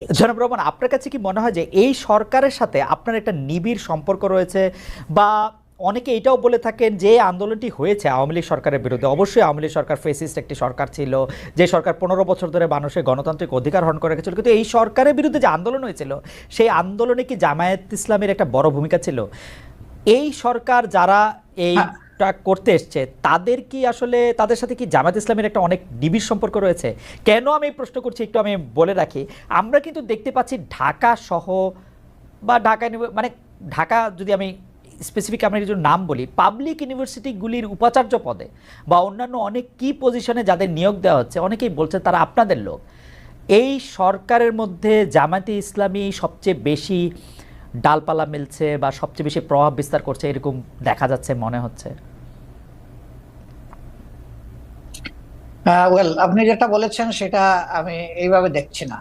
রহমান, আপনার কাছে কি মনে হয় যে এই সরকারের সাথে আপনার একটা নিবিড় সম্পর্ক রয়েছে? বা অনেকে এটাও বলে থাকেন যে আন্দোলনটি হয়েছে আওয়ামী লীগ সরকারের বিরুদ্ধে। অবশ্যই আওয়ামী লীগ সরকার ফেসিস্ট একটি সরকার ছিল, যে সরকার পনেরো বছর ধরে মানুষের গণতান্ত্রিক অধিকার হরণ করে রেখেছিল। কিন্তু এই সরকারের বিরুদ্ধে যে আন্দোলন হয়েছিল, সেই আন্দোলনে কি জামায়াত ইসলামের একটা বড় ভূমিকা ছিল? এই সরকার যারা এইটা করতে এসছে, তাদের কি আসলে, তাদের সাথে কি জামাত ইসলামের একটা অনেক নিবিড় সম্পর্ক রয়েছে? কেন আমি প্রশ্ন করছি একটু আমি বলে রাখি, আমরা কিন্তু দেখতে পাচ্ছি ঢাকা সহ বা ঢাকা মানে ঢাকা যদি আমি স্পেসিফিক আমরা কিছু নাম বলি পাবলিক ইউনিভার্সিটিগুলির উপাচার্য পদে বা অন্যান্য অনেক কি পজিশনে যাদের নিয়োগ দেওয়া হচ্ছে, অনেকেই বলছে তারা আপনাদের লোক। এই সরকারের মধ্যে জামাতে ইসলামী সবচেয়ে বেশি ডালপালা মিলছে বা সবচেয়ে বেশি প্রভাব বিস্তার করছে এরকম দেখা যাচ্ছে মনে হচ্ছে? ওয়েল আপনি যেটা বলেছেন সেটা আমি এইভাবে দেখছি না।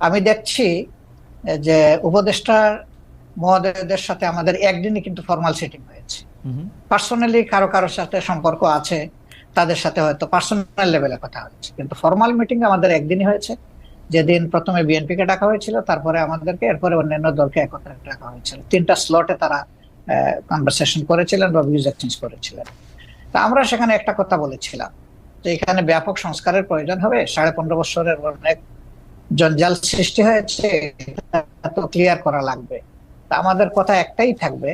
আমি দেখছি যে উপদেষ্টার মহোদয়দের সাথে আমাদের একদিনই কিন্তু ফর্মাল সিটিং হয়েছে। হুম পার্সোনালি কারও কারোর সাথে সম্পর্ক আছে তাদের সাথে হয়তো পার্সোনাল লেভেলে কথা হয়েছে। কিন্তু ফর্মাল মিটিং আমাদের একদিনই হয়েছে। যেদিন প্রথমে বিএনপিকে ডাকা হয়েছিল, তারপরে আমাদেরকে, এরপরে অন্যান্য দলকে একত্রে ডাকা হয়েছিল। তিনটা স্লটে তারা কনভারসেশন করেছিলেন বা ভিউজ এক্সচেঞ্জ করেছিলেন। তা আমরা সেখানে একটা কথা বলেছিলাম, যে এখানে ব্যাপক সংস্কারের প্রয়োজন হবে। সাড়ে পনেরো বছরের অনেক জঞ্জাল সৃষ্টি হয়েছে, তো ক্লিয়ার করা লাগবে। তা আমাদের কথা একটাই থাকবে,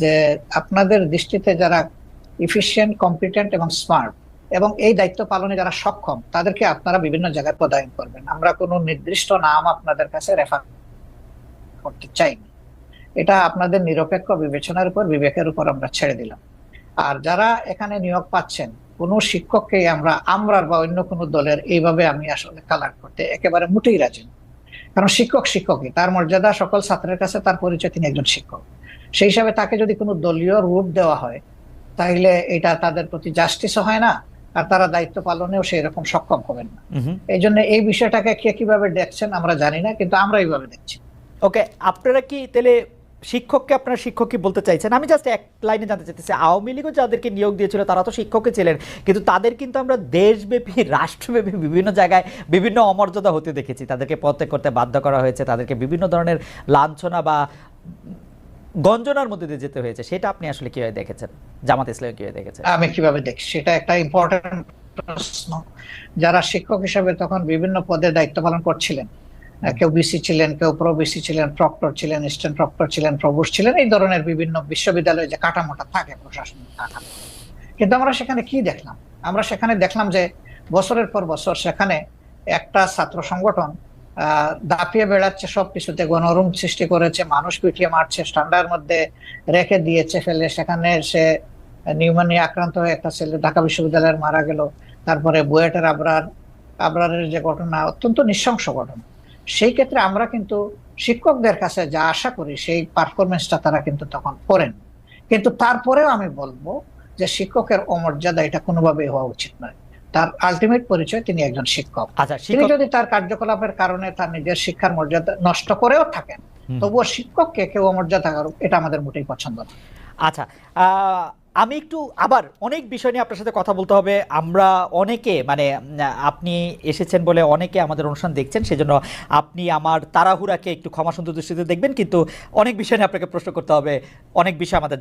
যে আপনাদের দৃষ্টিতে যারা ইফিসিয়েন্ট কম্পিটেন্ট এবং স্মার্ট এবং এই দায়িত্ব পালনে যারা সক্ষম, তাদেরকে আপনারা বিভিন্ন জায়গায় পদায়ন করবেন। আমরা কোনো নির্দিষ্ট নাম আপনাদের কাছে রেফার করতে চাই না এটা আপনাদের নিরপেক্ষ বিবেচনার উপর, বিবেকের উপর আমরা ছেড়ে দিলাম। আর যারা এখানে নিয়োগ পাচ্ছেন, কোনো শিক্ষককে আমরা, আমরার বা অন্য কোনো দলের এইভাবে আমি আসলে কালার করতে একেবারে মোটেই রাজি কারণ শিক্ষক শিক্ষকই, তার মর্যাদা সকল ছাত্রের কাছে তার পরিচয় তিনি একজন শিক্ষক। সেই হিসাবে তাকে যদি কোনো দলীয় রূপ দেওয়া হয় তাহলে এটা তাদের প্রতি জাস্টিসও হয় না আর তারা দায়িত্ব পালনেও সেই রকম সক্ষম হবেন না। এই জন্য এই বিষয়টাকে কে কীভাবে দেখছেন আমরা জানি না কিন্তু আমরা এইভাবে দেখছি। ওকে আপনারা কি তাহলে শিক্ষককে আপনারা শিক্ষক কি বলতে চাইছেন? আমি জাস্ট এক লাইনে জানতে চাইতেছি। আওয়ামী লীগও যাদেরকে নিয়োগ দিয়েছিল তারা তো শিক্ষকই ছিলেন কিন্তু তাদের কিন্তু আমরা দেশব্যাপী রাষ্ট্রব্যাপী বিভিন্ন জায়গায় বিভিন্ন অমর্যাদা হতে দেখেছি। তাদেরকে পদত্যাগ করতে বাধ্য করা হয়েছে। তাদেরকে বিভিন্ন ধরনের লাঞ্ছনা বা গঞ্জনার মধ্যে দিয়ে যেতে হয়েছে, সেটা আপনি আসলে কীভাবে দেখেছেন? জামাত ইসলাম কীভাবে দেখেছেন? আমি কীভাবে দেখছি? সেটা একটা ইম্পর্টেন্ট প্রশ্ন। যারা শিক্ষক হিসেবে তখন বিভিন্ন পদে দায়িত্ব পালন করছিলেন কেউ বিসি ছিলেন, কেউ প্রো বিসি ছিলেন প্রক্টর ছিলেন স্ট্যান্ড প্রক্টর ছিলেন প্রভুষ ছিলেন, এই ধরনের বিভিন্ন বিশ্ববিদ্যালয়ে যে কাঠামোটা থাকে প্রশাসনিক কাঠামো। কিন্তু আমরা সেখানে কি দেখলাম? আমরা সেখানে দেখলাম যে বছরের পর বছর সেখানে একটা ছাত্র সংগঠন দাপিয়ে বেড়াচ্ছে সব কিছুতে গণরুম সৃষ্টি করেছে, মানুষ পিটিয়ে মারছে ঠান্ডার মধ্যে রেখে দিয়েছে ফেলে, সেখানে সে নিউমোনিয়া আক্রান্ত হয়ে একটা ছেলে ঢাকা বিশ্ববিদ্যালয়ের মারা গেল। তারপরে বুয়েটের আবরার, আবরারের যে ঘটনা, অত্যন্ত নৃশংস ঘটনা। সেই ক্ষেত্রে আমরা কিন্তু শিক্ষকদের কাছে যা আশা করি, সেই পারফরমেন্সটা তারা কিন্তু তখন করেন। কিন্তু তারপরেও আমি বলব যে শিক্ষকের অমর্যাদা এটা কোনোভাবেই হওয়া উচিত নয়। তার আলটিমেট পরিচয় তিনি একজন শিক্ষক। আচ্ছা তিনি যদি তার কার্যকলাপের কারণে তার নিজের শিক্ষার মর্যাদা নষ্ট করেও থাকেন তবুও শিক্ষককে কেউ অমর্যাদা করুক এটা আমাদের মোটেই পছন্দ না। আচ্ছা আমি একটু আবার অনেক বিষয় নিয়ে আপনার সাথে কথা বলতে হবে। আমরা অনেকে মানে আপনি এসেছেন বলে অনেকে আমাদের অনুষ্ঠান দেখছেন সেজন্য আপনি আমার তাড়াহুড়াকে একটু ক্ষমা সুন্দর দৃষ্টিতে দেখবেন কিন্তু অনেক বিষয় নিয়ে আপনাকে প্রশ্ন করতে হবে অনেক বিষয় আমাদের